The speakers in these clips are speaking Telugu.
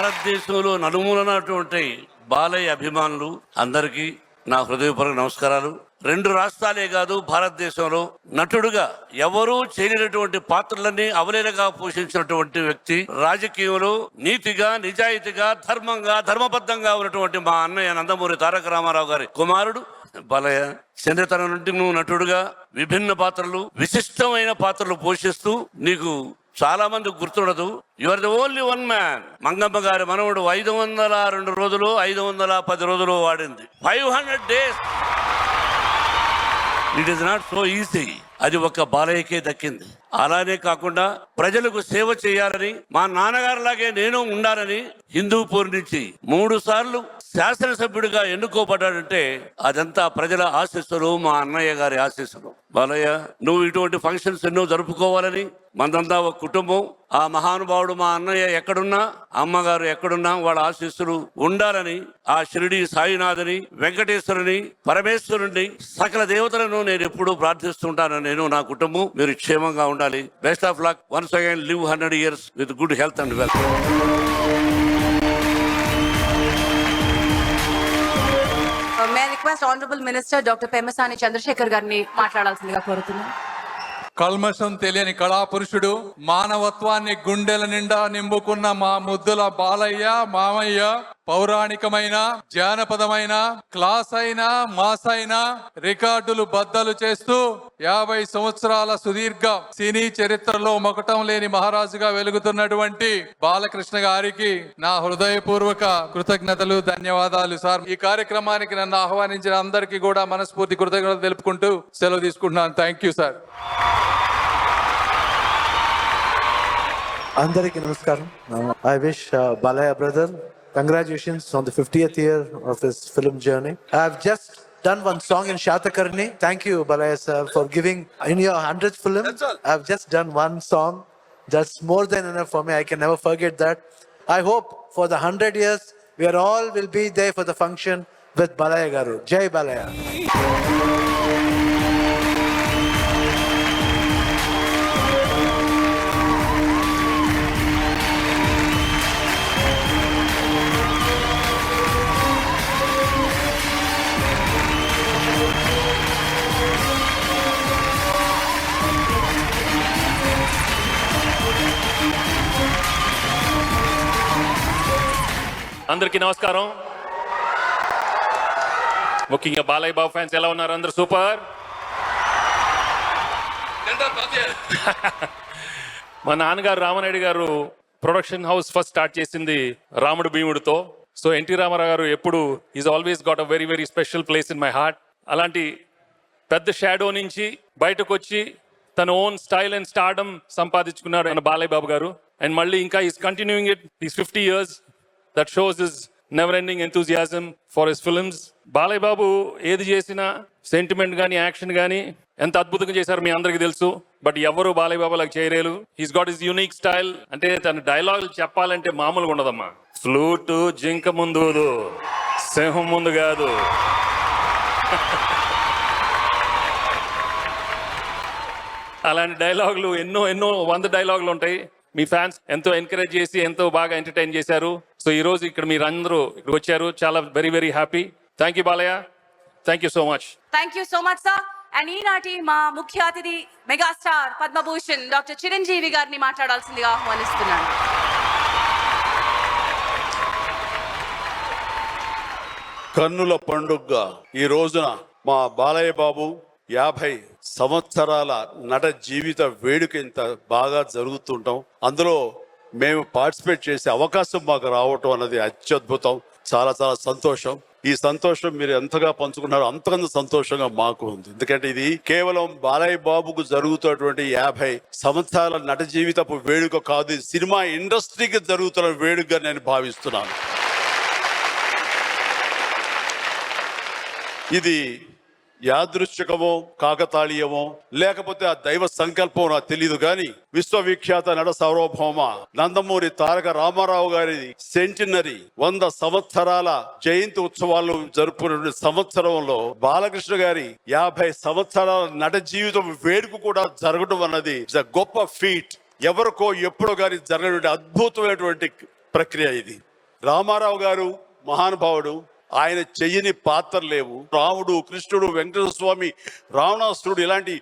భారతదేశంలో నలుమూలనటువంటి బాలయ్య అభిమానులు అందరికీ నా హృదయపూర్వక నమస్కారాలు. రెండు రాష్ట్రాలే కాదు భారతదేశంలో నటుడుగా ఎవరూ చేయనటువంటి పాత్రలన్నీ అవలేలగా పోషించినటువంటి వ్యక్తి రాజకీయంలో నీతిగా నిజాయితీగా ధర్మంగా ధర్మబద్ధంగా ఉన్నటువంటి మా అన్నయ్య నందమూరి తారక రామారావు గారి కుమారుడు. బాలయ్య చిన్నతనం నుండి నువ్వు నటుడుగా విభిన్న పాత్రలు విశిష్టమైన పాత్రలు పోషిస్తూ నీకు చాలా మంది గుర్తుండదు. Your the only one man Mangamma గారి మనవడు ఐదు వందల రెండు రోజులు ఐదు వందల పది రోజులు వాడింది. Five hundred days it is not so easy అది ఒక బాలయ్యకే దక్కింది. అలానే కాకుండా ప్రజలకు సేవ చేయాలని మా నాన్నగారు లాగే నేను ఉండాలని హిందూపూర్ నుంచి మూడు సార్లు శాసనసభ్యుడిగా ఎన్నుకోబడ్డాడంటే అదంతా ప్రజల ఆశీస్సులు మా అన్నయ్య గారి ఆశీస్సులు. బాలయ్య నువ్వు ఇటువంటి ఫంక్షన్స్ ఎన్నో జరుపుకోవాలని మందంతా ఒక కుటుంబం. ఆ మహానుభావుడు మా అన్నయ్య ఎక్కడున్నా అమ్మగారు ఎక్కడున్నా వాళ్ళ ఆశీస్సులు ఉండాలని ఆ షిరిడి సాయినాథుని వెంకటేశ్వరుని పరమేశ్వరుని సకల దేవతలను నేను ఎప్పుడూ ప్రార్థిస్తుంటాను. నేను నా కుటుంబం మీరు క్షేమంగా ఉండాలి. Best of luck once again live hundred years with good health and wealth request honourable minister doctor Pemmasani Chandrashekar గారిని మాట్లాడాల్సిందిగా కోరుతున్నాను. కల్మషం తెలియని కళాపురుషుడు మానవత్వాన్ని గుండెల నిండా నింపుకున్న మా ముద్దుల బాలయ్య మామయ్య పౌరాణికమైన జానపదమైన క్లాస్ అయినా మాస్ అయినా రికార్డులు బద్దలు చేస్తూ యాభై సంవత్సరాల సుదీర్ఘ సినీ చరిత్రలో మొకటం లేని మహారాజుగా వెలుగుతున్నటువంటి బాలకృష్ణ గారికి నా హృదయపూర్వక కృతజ్ఞతలు ధన్యవాదాలు సార్. ఈ కార్యక్రమానికి నన్ను ఆహ్వానించిన అందరికీ కూడా మనస్ఫూర్తి కృతజ్ఞతలు తెలుపుకుంటూ సెలవు తీసుకుంటున్నాను. థ్యాంక్ యూ సార్ అందరికీ నమస్కారం. I wish Balayya brother Congratulations on the 50th year of his film journey. I've just done one song in Shatakarni. Thank you, Balaya sir, for giving in your 100th film. That's all. I've just done one song. That's more than enough for me. I can never forget that. I hope for the 100 years, we are all will be there for the function with Balaya Garu. Jai Balaya. అందరికీ నమస్కారం. ముఖ్యంగా బాలయ్య బాబు ఫ్యాన్స్ ఎలా ఉన్నారు? అందరు సూపర్? మా నాన్నగారు రామనాయుడు గారు ప్రొడక్షన్ హౌస్ ఫస్ట్ స్టార్ట్ చేసింది రాముడు భీముడితో. సో ఎన్టీ రామారావు గారు ఎప్పుడు is always got a very very special place in my heart అలాంటి పెద్ద షాడో నుంచి బయటకు వచ్చి తన ఓన్ స్టైల్ అండ్ స్టార్డమ్ సంపాదించుకున్నాడు ఆయన బాలయ్య బాబు గారు. అండ్ మళ్ళీ ఇంకా is continuing it is fifty years that shows is never ending enthusiasm for his films Balayya Babu ఏది చేసినా సెంటిమెంట్ కానీ యాక్షన్ కానీ ఎంత అద్భుతంగా చేశారు మీ అందరికీ తెలుసు. బట్ ఎవరు బాలయ్య బాబు లాగా చేయలేరు he's got is unique style అంటే తన డైలాగ్ చెప్పాలంటే మామూలుగా ఉండదమ్మా. ఫ్లూటు జింక ముందు సింహం ముందు కాదు. అలాంటి డైలాగులు ఎన్నో ఎన్నో వంద డైలాగులు ఉంటాయి. మీ ఫ్యాన్స్ ఎంతో ఎంకరేజ్ చేసి ఎంతో బాగా ఎంటర్టైన్ చేశారు. సో ఈ రోజు ఇక్కడ మీరు అందరూ ఇక్కడ వచ్చారు. చాలా very very happy thank you Balayya thank you so much thank you so much sir and ఈనాటి మా ముఖ్య అతిథి మెగాస్టార్ పద్మభూషణ్ డాక్టర్ చిరంజీవి గారిని మాట్లాడాల్సిందిగా ఆహ్వానిస్తున్నాను. కన్నుల పండుగగా ఈ రోజున మా బాలయ్య బాబు యాభై సంవత్సరాల నట జీవిత వేడుక ఇంత బాగా జరుగుతుంటాం. అందులో మేము పార్టిసిపేట్ చేసే అవకాశం మాకు రావటం అన్నది అత్యద్భుతం. చాలా చాలా సంతోషం. ఈ సంతోషం మీరు ఎంతగా పంచుకున్నారో అంతకంత సంతోషంగా మాకు ఉంది. ఎందుకంటే ఇది కేవలం బాలయ్య బాబుకు జరుగుతున్నటువంటి యాభై సంవత్సరాల నట జీవితపు వేడుక కాదు సినిమా ఇండస్ట్రీకి జరుగుతున్న వేడుకగా నేను భావిస్తున్నాను. ఇది యాదృశ్చికమో కాకతాళీయమో లేకపోతే ఆ దైవ సంకల్పం నాకు తెలియదు కానీ విశ్వవిఖ్యాత నట సార్వభౌమ నందమూరి తారక రామారావు గారి సెంటినరీ వంద సంవత్సరాల జయంతి ఉత్సవాలు జరుపుకున్న సంవత్సరంలో బాలకృష్ణ గారి యాభై సంవత్సరాల నట జీవితం వేడుక కూడా జరగడం అన్నది is గొప్ప ఫీట్ ఎవరికో ఎప్పుడో గారి జరగటువంటి అద్భుతమైనటువంటి ప్రక్రియ ఇది. రామారావు గారు మహానుభావుడు ఆయన చెయ్యని పాత్ర లేవు రాముడు కృష్ణుడు వెంకటేశ్వర స్వామి రావణాసురుడు ఇలాంటి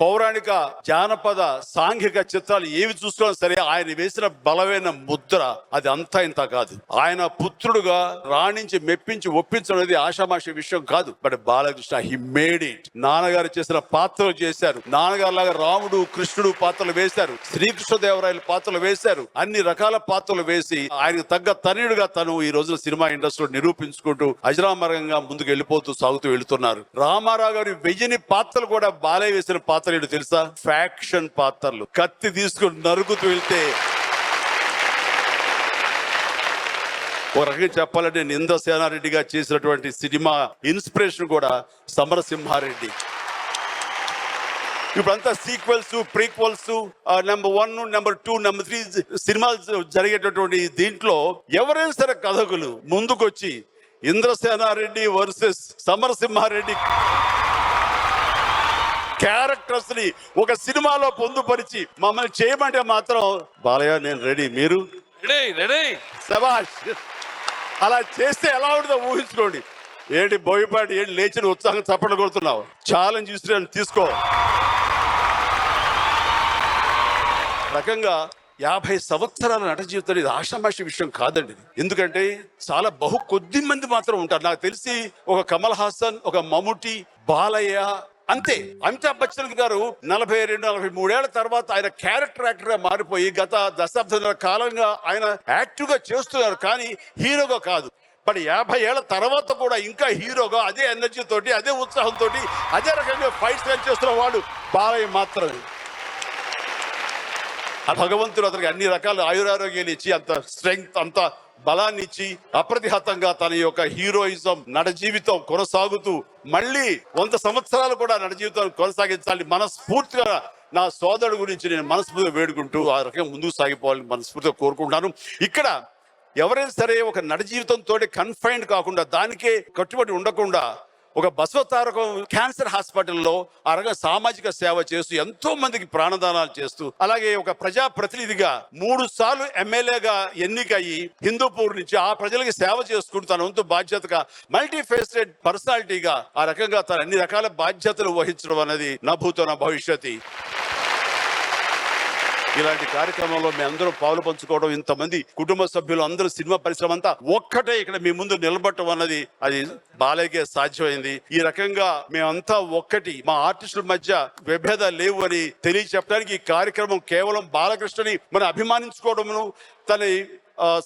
పౌరాణిక జానపద సాంఘిక చిత్రాలు ఏవి చూసుకున్నా సరే ఆయన వేసిన బలమైన ముద్ర అది అంతా ఇంత కాదు. ఆయన పుత్రుడుగా రాణించి మెప్పించి ఒప్పించడం అనేది ఆషామాషి విషయం కాదు. But Balakrishna he made it నాన్నగారు చేసిన పాత్రలు చేశారు. నాన్నగారు లాగా రాముడు కృష్ణుడు పాత్రలు వేశారు. శ్రీకృష్ణదేవరాయల పాత్రలు వేశారు. అన్ని రకాల పాత్రలు వేసి ఆయనకు తగ్గ తనయుడుగా తను ఈ రోజున సినిమా ఇండస్ట్రీలో నిరూపించుకుంటూ అజరామరంగా ముందుకు వెళ్ళిపోతూ సాగుతూ వెళుతున్నారు. రామారావు గారి వెయ్యని పాత్రలు కూడా బాలయ్య వేసిన పాత్ర ఏంటో తెలుసా? ఫ్యాక్షన్ పాత్రలు. కత్తి తీసుకుని నరుకుతూ వెళ్తే ఒక రకంగా చెప్పాలంటే నింద సేనారెడ్డిగా చేసినటువంటి సినిమా ఇన్స్పిరేషన్ కూడా సమరసింహారెడ్డి. ఇప్పుడంతా sequels prequels number one number two number three సినిమాలు జరిగేటటువంటి దీంట్లో ఎవరైనా సరే కథకులు ముందుకొచ్చి ఇంద్రసేనారెడ్డి వర్సెస్ సమరసింహారెడ్డి క్యారెక్టర్స్ని ఒక సినిమాలో పొందుపరిచి మమ్మల్ని చేయమంటే మాత్రం బాలయ్య నేను రెడీ. మీరు? Ready ready. శబాష్ అలా చేస్తే ఎలా ఉంటుందో ఊహించుకోండి. ఏంటి బోయపాటి ఏంటి లేచిన ఉత్సాహం చప్పట్లు కొడుతున్నావు? ఛాలెంజ్ ఇస్తున్నాను తీసుకో. రకంగా యాభై సంవత్సరాల నట జీవితం ఇది ఆషామాషి విషయం కాదండి. ఎందుకంటే చాలా బహు కొద్ది మంది మాత్రం ఉంటారు. నాకు తెలిసి ఒక కమల్ హాసన్ ఒక మమ్ముటి బాలయ్య అంతే. అమితాబ్ బచ్చన్ గారు నలభై రెండు నలభై మూడేళ్ళ తర్వాత ఆయన క్యారెక్టర్ యాక్టర్గా మారిపోయి గత దశాబ్దాల కాలంగా ఆయన యాక్టివ్గా చేస్తున్నారు కానీ హీరోగా కాదు. బట్ యాభై ఏళ్ళ తర్వాత కూడా ఇంకా హీరోగా అదే ఎనర్జీ తోటి అదే ఉత్సాహంతో అదే రకంగా ఫైట్స్ చేస్తున్న వాడు బాలయ్య మాత్రమే. ఆ భగవంతుడు అతనికి అన్ని రకాల ఆయురారోగ్యాలు ఇచ్చి అంత స్ట్రెంగ్త్ అంత బలాన్ని ఇచ్చి అప్రతిహతంగా తన యొక్క హీరోయిజం నడ జీవితం కొనసాగుతూ మళ్ళీ వంద సంవత్సరాలు కూడా నడ జీవితాన్ని కొనసాగించాలి మనస్ఫూర్తిగా నా సోదరుడు గురించి నేను మనస్ఫూర్తిగా వేడుకుంటూ ఆ రకంగా ముందుకు సాగిపోవాలని మనస్ఫూర్తిగా కోరుకుంటున్నాను. ఇక్కడ ఎవరైనా సరే ఒక నడ జీవితంతో కన్ఫైన్డ్ కాకుండా దానికే కట్టుబడి ఉండకుండా ఒక బసవతారకం క్యాన్సర్ హాస్పిటల్లో ఆ రకంగా సామాజిక సేవ చేస్తూ ఎంతో మందికి ప్రాణదానాలు చేస్తూ అలాగే ఒక ప్రజా ప్రతినిధిగా మూడు సార్లు ఎమ్మెల్యేగా ఎన్నికయ్యి హిందూపూర్ నుంచి ఆ ప్రజలకి సేవ చేసుకుంటూ తన వంతు బాధ్యతగా మల్టీ ఫేస్టెడ్ పర్సనాలిటీగా ఆ రకంగా తన అన్ని రకాల బాధ్యతలు వహించడం అనేది నా భూతో నా భవిష్యత్ ఇలాంటి కార్యక్రమంలో మీ అందరూ పాలు పంచుకోవడం ఇంతమంది కుటుంబ సభ్యులు అందరూ సినిమా పరిశ్రమ అంతా ఒక్కటే ఇక్కడ మీ ముందు నిలబడటం అన్నది అది బాలయ్యకే సాధ్యమైంది. ఈ రకంగా మేమంతా ఒక్కటి మా ఆర్టిస్టుల మధ్య విభేదాలు లేవు అని తెలియచెప్పడానికి ఈ కార్యక్రమం కేవలం బాలకృష్ణని మనం అభిమానించుకోవడమును తన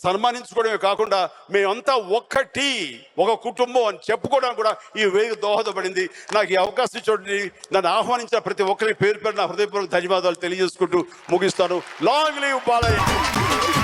సన్మానించుకోవడమే కాకుండా మేమంతా ఒక్కటి ఒక కుటుంబం అని చెప్పుకోవడానికి కూడా ఈ వేదిక దోహదపడింది. నాకు ఈ అవకాశం చూడండి నన్ను ఆహ్వానించిన ప్రతి ఒక్కరికి పేరు పేరు నా హృదయపూర్వక ధన్యవాదాలు తెలియజేసుకుంటూ ముగిస్తాను. Long live Balayya.